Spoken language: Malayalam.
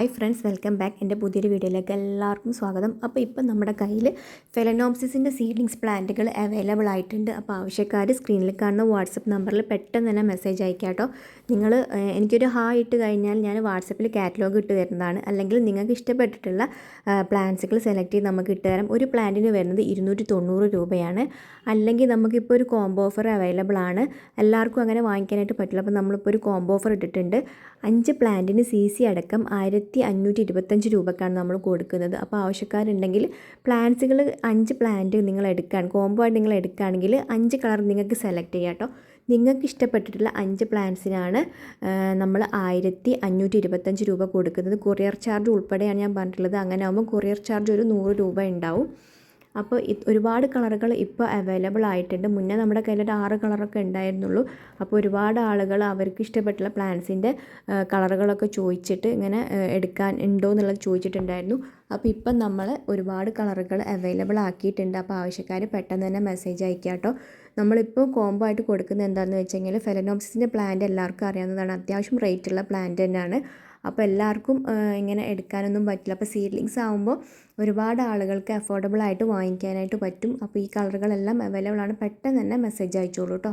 ഹായ് ഫ്രണ്ട്സ് വെൽക്കം ബാക്ക് എന്റെ പുതിയൊരു വീഡിയോയിലേക്ക് എല്ലാവർക്കും സ്വാഗതം. അപ്പോൾ ഇപ്പം നമ്മുടെ കയ്യിൽ ഫെലനോപ്സിസിന്റെ സീഡ്ലിങ്സ് പ്ലാന്റുകൾ അവൈലബിൾ ആയിട്ടുണ്ട്. അപ്പോൾ ആവശ്യക്കാർ സ്ക്രീനിൽ കാണുന്ന വാട്സപ്പ് നമ്പറിൽ പെട്ടെന്ന് തന്നെ മെസ്സേജ് അയക്കാം കേട്ടോ. നിങ്ങൾ എനിക്കൊരു ഹായ് ഇട്ട് കഴിഞ്ഞാൽ ഞാൻ വാട്സപ്പിൽ കാറ്റലോഗ് ഇട്ട് തരുന്നതാണ്. അല്ലെങ്കിൽ നിങ്ങൾക്ക് ഇഷ്ടപ്പെട്ടിട്ടുള്ള പ്ലാന്റ്സുകൾ സെലക്ട് ചെയ്ത് നമുക്ക് ഇട്ട് തരാം. ഒരു പ്ലാന്റിന് വരുന്നത് ഇരുന്നൂറ്റി തൊണ്ണൂറ് രൂപയാണ്. അല്ലെങ്കിൽ നമുക്കിപ്പോൾ ഒരു കോംബോ ഓഫർ അവൈലബിൾ ആണ്. എല്ലാവർക്കും അങ്ങനെ വാങ്ങിക്കാനായിട്ട് പറ്റില്ല. അപ്പോൾ നമ്മളിപ്പോൾ ഒരു കോംബോ ഓഫർ ഇട്ടിട്ടുണ്ട്. അഞ്ച് പ്ലാന്റിന് സി സി അടക്കം ആയിരത്തി അഞ്ഞൂറ്റി ഇരുപത്തഞ്ച് രൂപക്കാണ് നമ്മൾ കൊടുക്കുന്നത്. അപ്പോൾ ആവശ്യക്കാരുണ്ടെങ്കിൽ പ്ലാന്റ്സുകൾ അഞ്ച് പ്ലാന്റ് നിങ്ങൾ എടുക്കാൻ കോംബോ ആയിട്ട് നിങ്ങൾ എടുക്കുകയാണെങ്കിൽ അഞ്ച് കളർ നിങ്ങൾക്ക് സെലക്ട് ചെയ്യാം കേട്ടോ. നിങ്ങൾക്ക് ഇഷ്ടപ്പെട്ടിട്ടുള്ള അഞ്ച് പ്ലാന്റ്സിനാണ് നമ്മൾ ആയിരത്തി അഞ്ഞൂറ്റി ഇരുപത്തഞ്ച് രൂപ കൊടുക്കുന്നത്. കൊറിയർ ചാർജ് ഉൾപ്പെടെയാണ് ഞാൻ പറഞ്ഞിട്ടുള്ളത്. അങ്ങനെ ആകുമ്പോൾ കൊറിയർ ചാർജ് ഒരു നൂറ് രൂപ ഉണ്ടാവും. അപ്പോൾ ഒരുപാട് കളറുകൾ ഇപ്പോൾ അവൈലബിൾ ആയിട്ടുണ്ട്. മുന്നേ നമ്മുടെ കയ്യിൽ ഒരു ആറ് കളറൊക്കെ ഉണ്ടായിരുന്നുള്ളൂ. അപ്പോൾ ഒരുപാട് ആളുകൾ അവർക്ക് ഇഷ്ടപ്പെട്ടുള്ള പ്ലാന്റ്സിന്റെ കളറുകളൊക്കെ ചോദിച്ചിട്ട് ഇങ്ങനെ എടുക്കാൻ ഉണ്ടോ എന്നുള്ളത് ചോദിച്ചിട്ടുണ്ടായിരുന്നു. അപ്പോൾ ഇപ്പം നമ്മൾ ഒരുപാട് കളറുകൾ അവൈലബിൾ ആക്കിയിട്ടുണ്ട്. അപ്പോൾ ആവശ്യക്കാർ പെട്ടെന്ന് തന്നെ മെസ്സേജ് അയക്കാട്ടോ കേട്ടോ. നമ്മളിപ്പോൾ കോംബോ ആയിട്ട് കൊടുക്കുന്നത് എന്താണെന്ന് വെച്ച് കഴിഞ്ഞാൽ ഫെലനോപ്സിന്റെ പ്ലാന്റ് എല്ലാവർക്കും അറിയാവുന്നതാണ്. അത്യാവശ്യം റേറ്റുള്ള പ്ലാന്റ് തന്നെയാണ്. അപ്പോൾ എല്ലാവർക്കും ഇങ്ങനെ എടുക്കാനൊന്നും പറ്റില്ല. അപ്പോൾ സീഡ്ലിങ്സ് ആകുമ്പോൾ ഒരുപാട് ആളുകൾക്ക് അഫോർഡബിൾ ആയിട്ട് വാങ്ങിക്കാനായിട്ട് പറ്റും. അപ്പോൾ ഈ കളറുകളെല്ലാം അവൈലബിൾ ആണ്. പെട്ടെന്ന് തന്നെ മെസ്സേജ് അയച്ചോളൂ കേട്ടോ